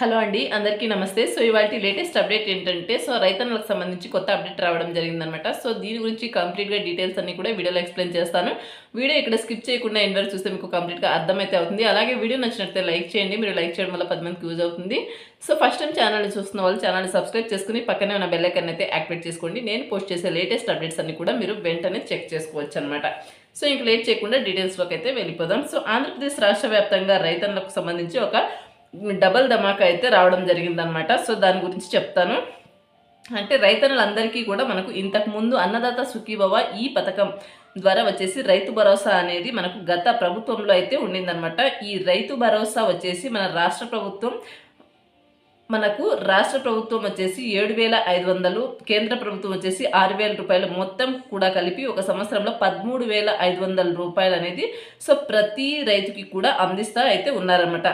Hello అండి అందరికీ నమస్తే. సో ఇవాళ లేటెస్ట్ అప్డేట్ ఏంటంటే సో రైతన్నలకు సంబంధించి కొత్త అప్డేట్ రావడం జరిగిందనమాట సో దీని గురించి కంప్లీట్గా డీటెయిల్స్ అన్ని కూడా వీడియోలో ఎక్స్ప్లెయిన్ చేస్తాను. వీడియో ఇక్కడ స్కిప్ చేయకుండా ఎండ్ వరకు చూస్తే మీకు కంప్లీట్గా అర్థమైతే అవుతుంది. అలాగే వీడియో నచ్చినట్లయితే లైక్ చేయండి. మీరు లైక్ చేయడం వల్ల పది మందికి యూజ్ అవుతుంది. సో ఫస్ట్ టైం ఛానల్ని చూస్తున్న వాళ్ళు ఛానల్ని సబ్స్క్రైబ్ చేసుకుని పక్కనే ఉన్న బెల్లైకన్ అయితే యాక్టివేట్ చేసుకోండి. నేను పోస్ట్ చేసే లేటెస్ట్ అప్డేట్స్ అన్ని కూడా మీరు వెంటనే చెక్ చేసుకోవచ్చు అనమాట సో ఇంక లేట్ చేయకుండా డీటెయిల్స్లోకి అయితే వెళ్ళిపోదాం. సో ఆంధ్రప్రదేశ్ రాష్ట్ర వ్యాప్తంగా రైతన్నలకు సంబంధించి ఒక డబల్ ధమాకా అయితే రావడం జరిగిందనమాట సో దాని గురించి చెప్తాను. అంటే రైతన్నులందరికీ కూడా మనకు ఇంతకుముందు అన్నదాత సుఖీభవ ఈ పథకం ద్వారా వచ్చేసి రైతు భరోసా అనేది మనకు గత ప్రభుత్వంలో అయితే ఉండిందనమాట ఈ రైతు భరోసా వచ్చేసి మన రాష్ట్ర ప్రభుత్వం మనకు రాష్ట్ర ప్రభుత్వం వచ్చేసి ఏడు వేల ఐదు వందలు కేంద్ర ప్రభుత్వం వచ్చేసి ఆరు వేల రూపాయలు మొత్తం కూడా కలిపి ఒక సంవత్సరంలో పదమూడు వేల ఐదు వందల రూపాయలు అనేది సో ప్రతి రైతుకి కూడా అందిస్తా అయితే ఉన్నారన్నమాట.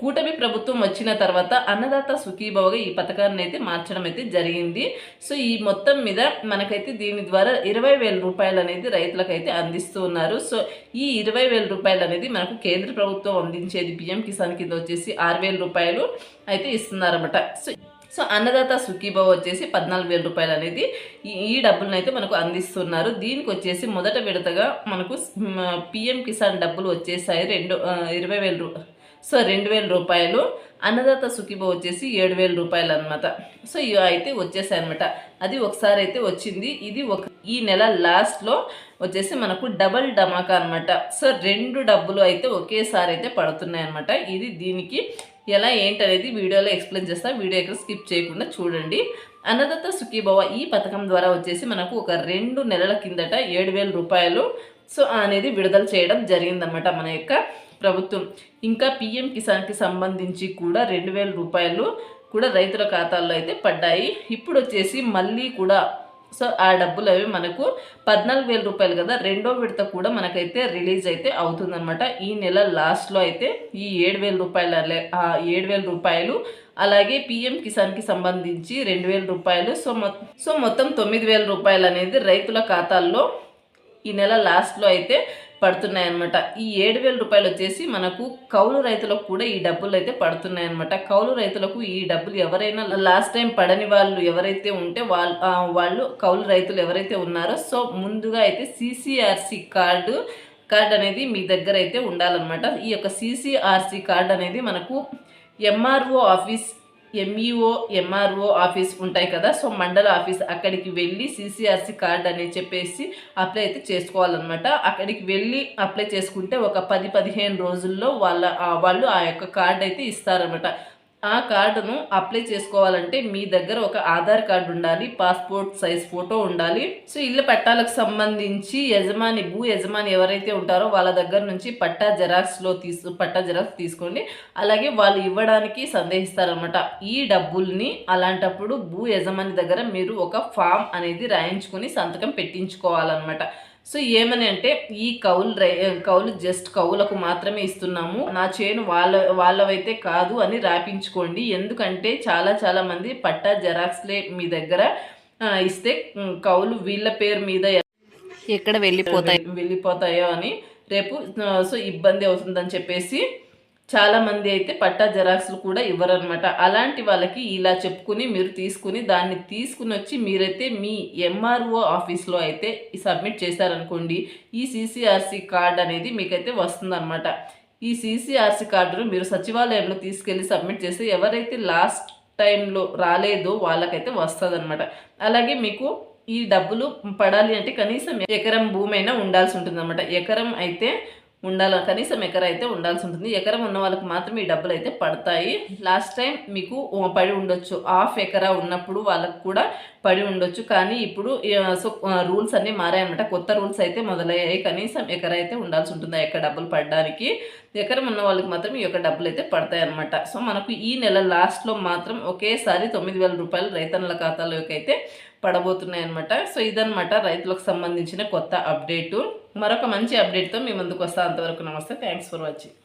కూటమి ప్రభుత్వం వచ్చిన తర్వాత అన్నదాత సుఖీభవగా ఈ పథకాన్ని అయితే మార్చడం అయితే జరిగింది. సో ఈ మొత్తం మీద మనకైతే దీని ద్వారా ఇరవై వేల రూపాయలు అనేది రైతులకైతే అందిస్తూ ఉన్నారు. సో ఈ ఇరవై వేల రూపాయలు అనేది మనకు కేంద్ర ప్రభుత్వం అందించేది. పిఎం కిసాన్ కింద వచ్చేసి ఆరు వేల రూపాయలు అయితే ఇస్తున్నారన్నమాట. సో సో అన్నదాత సుఖీభావ వచ్చేసి పద్నాలుగు వేల రూపాయలు అనేది ఈ ఈ డబ్బులను అయితే మనకు అందిస్తున్నారు. దీనికి వచ్చేసి మొదట విడతగా మనకు పిఎం కిసాన్ డబ్బులు వచ్చేసాయి. రెండు ఇరవై వేల రూ సో రెండు వేల రూపాయలు. అన్నదాత సుఖీభ వచ్చేసి ఏడు వేల రూపాయలు అనమాట సో ఇవి అయితే వచ్చేసాయి అనమాట అది ఒకసారి అయితే వచ్చింది. ఇది ఒక ఈ నెల లాస్ట్లో వచ్చేసి మనకు డబల్ డమాకా అనమాట సో రెండు డబ్బులు అయితే ఒకేసారి అయితే పడుతున్నాయి అనమాట ఇది దీనికి ఎలా ఏంటనేది వీడియోలో ఎక్స్ప్లెయిన్ చేస్తా. వీడియో ఇక్కడ స్కిప్ చేయకుండా చూడండి. అన్నదత్త సుఖీభవ ఈ పథకం ద్వారా వచ్చేసి మనకు ఒక రెండు నెలల కిందట ఏడు వేల రూపాయలు సో అనేది విడుదల చేయడం జరిగిందనమాట మన యొక్క ప్రభుత్వం. ఇంకా పిఎం కిసాన్కి సంబంధించి కూడా రెండు వేల రూపాయలు కూడా రైతుల ఖాతాల్లో అయితే పడ్డాయి. ఇప్పుడు వచ్చేసి మళ్ళీ కూడా సో ఆ డబ్బులు అవి మనకు పద్నాలుగు వేల రూపాయలు కదా రెండో విడత కూడా మనకైతే రిలీజ్ అయితే అవుతుందన్నమాట. ఈ నెల లాస్ట్లో అయితే ఈ ఏడు వేల రూపాయలు ఏడు వేల రూపాయలు అలాగే పిఎం కిసాన్కి సంబంధించి రెండు వేల రూపాయలు సో సో మొత్తం తొమ్మిది వేల రూపాయలు అనేది రైతుల ఖాతాల్లో ఈ నెల లాస్ట్లో అయితే పడుతున్నాయన్నమాట. ఈ ఏడు వేల రూపాయలు వచ్చేసి మనకు కౌలు రైతులకు కూడా ఈ డబ్బులు అయితే పడుతున్నాయన్నమాట. కౌలు రైతులకు ఈ డబ్బులు ఎవరైనా లాస్ట్ టైం పడని వాళ్ళు ఎవరైతే ఉంటే వాళ్ళు వాళ్ళు కౌలు రైతులు ఎవరైతే ఉన్నారో సో ముందుగా అయితే సిసిఆర్సి కార్డు కార్డ్ అనేది మీ దగ్గర అయితే ఉండాలన్నమాట. ఈ యొక్క సిసిఆర్సి కార్డ్ అనేది మనకు MRO office MEO MRO office ఉంటాయి కదా సో మండల ఆఫీస్ అక్కడికి వెళ్ళి సిసిఆర్సి కార్డ్ అని చెప్పేసి అప్లై అయితే చేసుకోవాలన్నమాట. అక్కడికి వెళ్ళి అప్లై చేసుకుంటే ఒక పది పదిహేను రోజుల్లో వాళ్ళ వాళ్ళు ఆ యొక్క కార్డ్ అయితే ఇస్తారనమాట ఆ కార్డును అప్లై చేసుకోవాలంటే మీ దగ్గర ఒక ఆధార్ కార్డు ఉండాలి పాస్పోర్ట్ సైజ్ ఫోటో ఉండాలి. సో ఇళ్ళ పట్టాలకు సంబంధించి యజమాని భూ యజమాని ఎవరైతే ఉంటారో వాళ్ళ దగ్గర నుంచి పట్టా జెరాక్స్లో తీసు పట్టా జెరాక్స్ తీసుకోండి. అలాగే వాళ్ళు ఇవ్వడానికి సందేహిస్తారనమాట ఈ డబ్బుల్ని అలాంటప్పుడు భూ యజమాని దగ్గర మీరు ఒక ఫామ్ అనేది రాయించుకొని సంతకం పెట్టించుకోవాలన్నమాట. సో ఏమని అంటే ఈ కౌలు రై కౌలు జస్ట్ కౌలకు మాత్రమే ఇస్తున్నాము. నా చేను వాళ్ళ వాళ్ళవైతే కాదు అని రాపించుకోండి. ఎందుకంటే చాలా చాలా మంది పట్టా జెరాక్స్లే మీ దగ్గర ఇస్తే కౌలు వీళ్ళ పేరు మీద ఎక్కడ వెళ్ళిపోతాయి? వెళ్ళిపోతాయో అని రేపు సో ఇబ్బంది అవుతుందని చెప్పేసి చాలామంది అయితే పట్టా జెరాక్స్లు కూడా ఇవ్వరనమాట అలాంటి వాళ్ళకి ఇలా చెప్పుకుని మీరు తీసుకుని దాన్ని తీసుకుని వచ్చి మీరైతే మీ ఎంఆర్ఓ ఆఫీస్లో అయితే సబ్మిట్ చేశారనుకోండి ఈ సీసీఆర్సీ కార్డ్ అనేది మీకైతే వస్తుందన్నమాట. ఈ సీసీఆర్సీ కార్డును మీరు సచివాలయంలో తీసుకెళ్ళి సబ్మిట్ చేస్తే ఎవరైతే లాస్ట్ టైంలో రాలేదో వాళ్ళకైతే వస్తుందన్నమాట. అలాగే మీకు ఈ డబ్బులు పడాలి అంటే కనీసం ఎకరం భూమి అయినా ఉండాల్సి ఉంటుంది ఎకరం అయితే ఉండాలి కనీసం ఎకర అయితే ఉండాల్సి ఉంటుంది. ఎకరం ఉన్న వాళ్ళకి మాత్రం ఈ డబ్బులు అయితే పడతాయి. లాస్ట్ టైం మీకు పడి ఉండొచ్చు. హాఫ్ ఎకరా ఉన్నప్పుడు వాళ్ళకు కూడా పడి ఉండొచ్చు. కానీ ఇప్పుడు సో రూల్స్ అన్నీ మారాయన్నమాట. కొత్త రూల్స్ అయితే మొదలయ్యాయి. కనీసం ఎకర అయితే ఉండాల్సి ఉంటుంది ఆ డబ్బులు పడడానికి. ఎకరం ఉన్న వాళ్ళకి మాత్రం ఈ యొక్క డబ్బులు అయితే పడతాయి అనమాట సో మనకు ఈ నెల లాస్ట్లో మాత్రం ఒకేసారి తొమ్మిది వేల రూపాయలు రైతన్నుల ఖాతాలోకి అయితే పడబోతున్నాయి అనమాట సో ఇదనమాట రైతులకు సంబంధించిన కొత్త అప్డేటు మరొక మంచి అప్డేట్తో మీ ముందుకు వస్తా. అంతవరకు నమస్తే. Thanks for watching